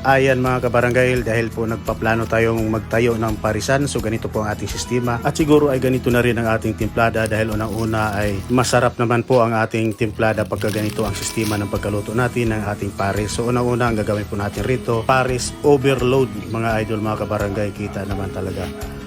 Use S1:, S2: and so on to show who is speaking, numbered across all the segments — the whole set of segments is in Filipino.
S1: Ayan mga kabarangay, dahil po nagpaplano tayong magtayo ng parisan, so ganito po ang ating sistema. At siguro ay ganito na rin ang ating timplada dahil unang-una ay masarap naman po ang ating timplada pagka ganito ang sistema ng pagkaluto natin ng ating pares. So unang-una ang gagawin po natin rito, pares overload mga idol mga kabarangay, kita naman talaga.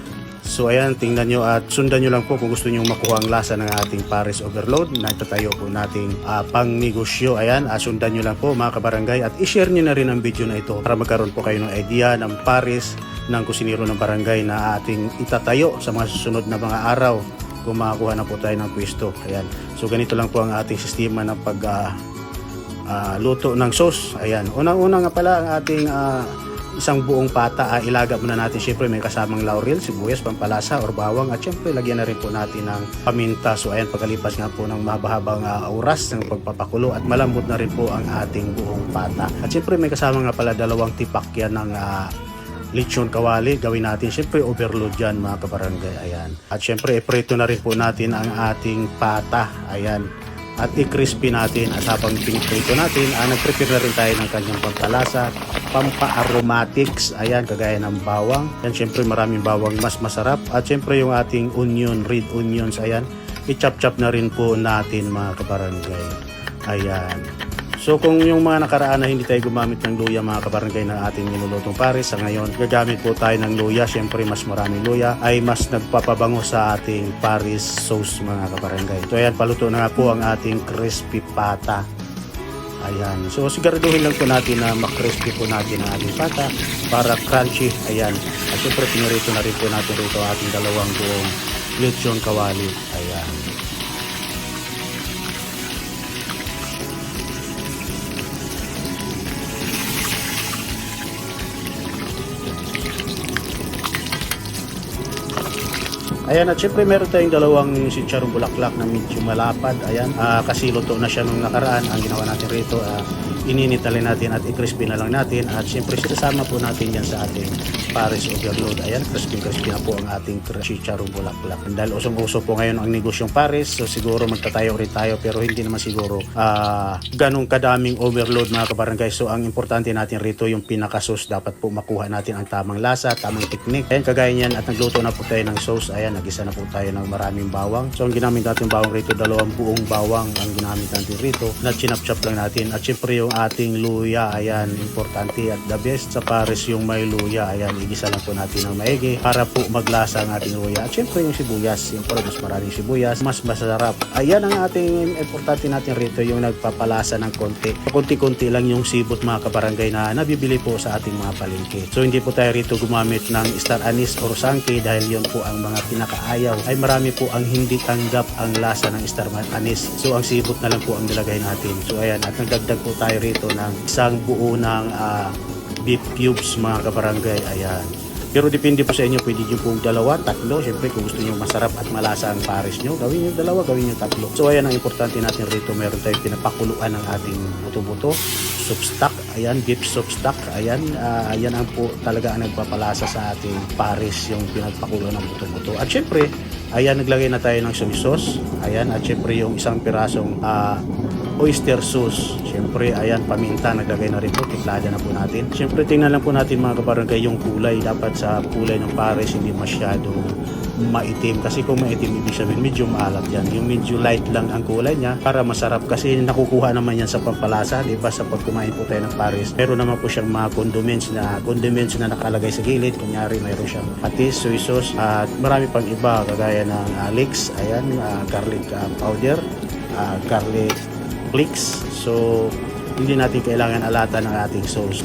S1: So ayan, tingnan nyo at sundan nyo lang po kung gusto nyo makuha ang lasa ng ating Paris Overload na itatayo po nating uh, pang negosyo. Ayan, uh, sundan nyo lang po mga kabarangay at i-share nyo na rin ang video na ito para magkaroon po kayo ng idea ng Paris ng kusinero ng barangay na ating itatayo sa mga susunod na mga araw kung makakuha na po tayo ng pwesto. Ayan. So ganito lang po ang ating sistema ng pag uh, uh, luto ng sauce. Ayan. Unang-una nga pala ang ating uh, isang buong pata, uh, ilaga muna natin. Syempre may kasamang laurel, sibuyas, pampalasa or bawang. At syempre lagyan na rin po natin ng paminta. So ayan pagkalipas nga po ng mabahabang uh, oras ng pagpapakulo at malambot na rin po ang ating buong pata. At syempre may kasama nga pala dalawang tipak yan ng uh, lechon kawali. Gawin natin syempre overload yan mga kabarangay. Ayan. At syempre iprito na rin po natin ang ating pata. Ayan at i-crispy natin at habang piniprito natin ah, nag-prepare na rin tayo ng kanyang pampalasa pampa-aromatics. Ayan kagaya ng bawang. Yan syempre maraming bawang mas masarap. At syempre yung ating onion red onions. Ayan i-chop-chop na rin po natin mga kabarangay. Ayan So kung yung mga nakaraan na hindi tayo gumamit ng luya mga kabarangay ng ating nilulutong pares, sa ngayon gagamit po tayo ng luya, syempre mas maraming luya, ay mas nagpapabango sa ating pares sauce mga kabarangay. So ayan, paluto na nga po ang ating crispy pata. Ayan. So siguraduhin lang po natin na makrispy po natin ang ating pata para crunchy. Ayan. At syempre pinirito na rin po natin rito ating dalawang buong lechon kawali. Ayan. Ayan at syempre meron tayong dalawang sitsarong bulaklak na medyo malapad. Ayan, ah, kasi luto na siya nung nakaraan. Ang ginawa natin rito, ah, ininitali natin at i-crispy na lang natin. At syempre sinasama po natin yan sa ating Paris Overload. Ayan, crispy-crispy na po ang ating sitsarong bulaklak. Dahil usong-uso po ngayon ang negosyong Paris, so siguro magtatayo rin tayo pero hindi naman siguro ah, ganong kadaming overload mga kabarangay. So ang importante natin rito yung pinaka-sauce. Dapat po makuha natin ang tamang lasa, tamang technique. Ayan, kagaya niyan at nagluto na po tayo ng sauce. Ayan, nagisa na po tayo ng maraming bawang. So ang ginamit natin bawang rito, dalawang buong bawang ang ginamit natin rito. Na chinap-chop lang natin. At syempre yung ating luya, ayan, importante at the best sa Paris yung may luya. Ayan, igisa lang po natin ng maigi para po maglasa ang ating luya. At syempre yung sibuyas, syempre mas maraming sibuyas, mas masarap. Ayan ang ating importante natin rito, yung nagpapalasa ng konti. Konti-konti lang yung sibot mga kabarangay na nabibili po sa ating mga palengke. So hindi po tayo rito gumamit ng star anise or sangke dahil yun po ang mga pinakaayaw. Ay marami po ang hindi tanggap ang lasa ng star anise. So ang sibot na lang po ang nilagay natin. So ayan, at nagdagdag po tayo rito ng isang buo ng ah, beef cubes mga kabarangay. Ayan. Pero depende po sa inyo, pwede nyo pong dalawa, tatlo. Siyempre, kung gusto nyo masarap at malasa ang pares nyo, gawin nyo dalawa, gawin nyo tatlo. So, ayan ang importante natin rito. Meron tayong pinapakuluan ng ating buto-buto. Soup stock, ayan, beef soup stock. Ayan, ah, ayan ang po talaga ang nagpapalasa sa ating pares, yung pinagpakuluan ng buto-buto. At syempre, ayan, naglagay na tayo ng soy sauce. Ayan, at syempre yung isang pirasong ah, oyster sauce. Siyempre, ayan, paminta, naglagay na rin po, tiklada na po natin. Siyempre, tingnan lang po natin mga kabarangay yung kulay. Dapat sa kulay ng pares, hindi masyado maitim. Kasi kung maitim, ibig sabihin medyo maalat yan. Yung medyo light lang ang kulay niya para masarap. Kasi nakukuha naman yan sa pampalasa, di ba? Sa pag kumain po tayo ng pares. Meron naman po siyang mga condiments na condiments na nakalagay sa gilid. Kunyari, mayroon siyang patis, soy sauce, at marami pang iba, kagaya ng uh, leeks, ayan, ah, garlic ah, powder, ah, garlic flakes. So, hindi natin kailangan alata ng ating sauce.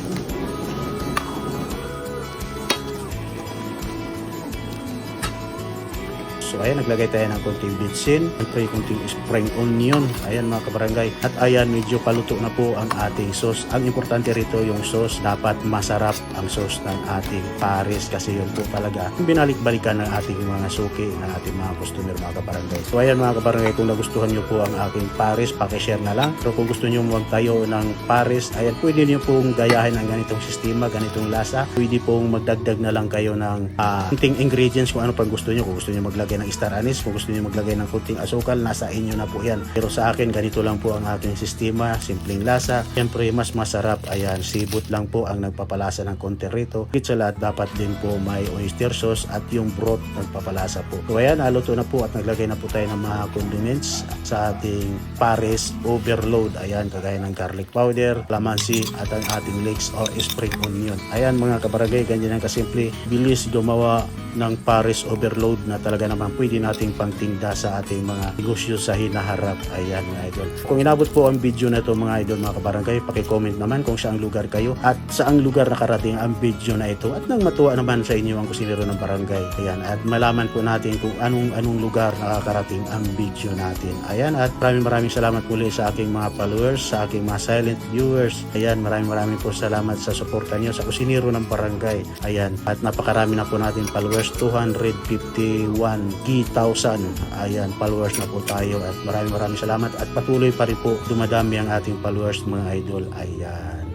S1: Ayan, naglagay tayo ng konting bitsin, siyempre konting spring onion. Ayan mga kabarangay. At ayan, medyo paluto na po ang ating sauce. Ang importante rito yung sauce, dapat masarap ang sauce ng ating pares kasi yun po talaga yung binalik-balikan ng ating mga suki, ng ating mga customer mga kabarangay. So ayan mga kabarangay, kung nagustuhan nyo po ang aking pares, pakishare na lang. So kung gusto nyo magtayo ng pares, ayan, pwede nyo pong gayahin ang ganitong sistema, ganitong lasa. Pwede pong magdagdag na lang kayo ng uh, ingredients kung ano pang gusto nyo. Kung gusto nyo maglagay ng star anise. Kung gusto niyo maglagay ng kunting asukal, nasa inyo na po yan. Pero sa akin, ganito lang po ang aking sistema. Simpleng lasa. Siyempre, mas masarap. Ayan, sibot lang po ang nagpapalasa ng konti rito. Higit sa lahat, dapat din po may oyster sauce at yung broth nagpapalasa po. So ayan, naluto na po at naglagay na po tayo ng mga condiments sa ating pares overload. Ayan, kagaya ng garlic powder, lamansi at ang ating leeks or spring onion. Ayan mga kabarangay, ganyan ang kasimple. Bilis gumawa ng pares overload na talaga naman pwede nating pangtinda sa ating mga negosyo sa hinaharap. Ayan mga idol. Kung inabot po ang video na ito mga idol mga kabarangay, pakicomment naman kung saang lugar kayo at saang lugar nakarating ang video na ito at nang matuwa naman sa inyo ang kusinero ng barangay. Ayan, at malaman po natin kung anong anong lugar nakakarating ang video natin. Ayan, at maraming maraming salamat muli sa aking mga followers, sa aking mga silent viewers. Ayan, maraming maraming po salamat sa suporta niyo sa kusinero ng barangay. Ayan, at napakarami na po natin followers, 251,000. Ayan, followers na po tayo at maraming maraming salamat at patuloy pa rin po dumadami ang ating followers mga idol. Ayan.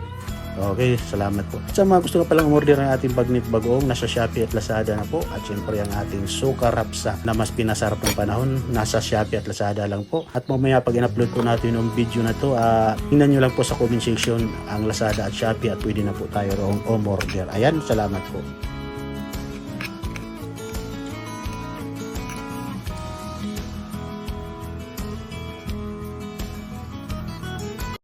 S1: Okay, salamat po. Sa mga gusto ka palang umorder ng ating bagnit bagoong, nasa Shopee at Lazada na po. At syempre ang ating suka rapsa na mas pinasarap ng panahon, nasa Shopee at Lazada lang po. At mamaya pag in-upload po natin yung video na to, uh, tingnan nyo lang po sa comment section ang Lazada at Shopee at pwede na po tayo roong umorder. Ayan, salamat po.